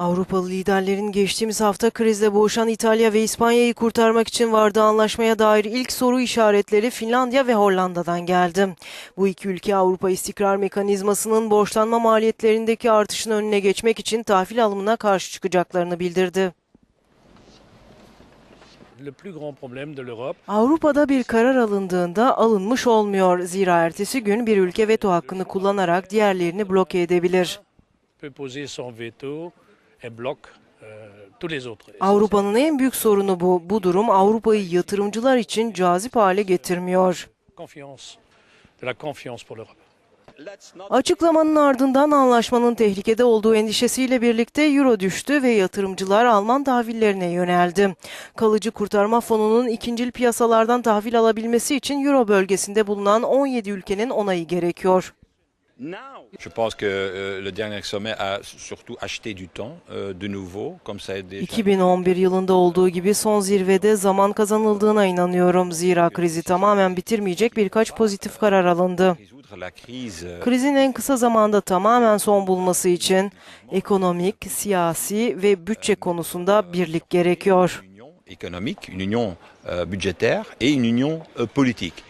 Avrupalı liderlerin geçtiğimiz hafta krizle boğuşan İtalya ve İspanya'yı kurtarmak için vardığı anlaşmaya dair ilk soru işaretleri Finlandiya ve Hollanda'dan geldi. Bu iki ülke Avrupa İstikrar Mekanizması'nın borçlanma maliyetlerindeki artışın önüne geçmek için tahvil alımına karşı çıkacaklarını bildirdi. Avrupa'da bir karar alındığında alınmış olmuyor. Zira ertesi gün bir ülke veto hakkını kullanarak diğerlerini bloke edebilir. Euh. Avrupa'nın en büyük sorunu bu. Bu durum Avrupa'yı yatırımcılar için cazip hale getirmiyor. Açıklamanın ardından anlaşmanın tehlikede olduğu endişesiyle birlikte euro düştü ve yatırımcılar Alman tahvillerine yöneldi. Kalıcı kurtarma fonunun ikincil piyasalardan tahvil alabilmesi için euro bölgesinde bulunan 17 ülkenin onayı gerekiyor. Je pense que euh, le dernier sommet a surtout acheté du temps euh, de nouveau, comme ça a déjà 2011 yılında olduğu gibi son zirvede zaman kazanıldığına inanıyorum. Zira krizi tamamen bitirmeyecek birkaç pozitif karar alındı. euh, Krizin en kısa zamanda tamamen son bulması için ekonomik, siyasi ve bütçe konusunda birlik gerekiyor. une union économique, une union budgétaire et une union politique.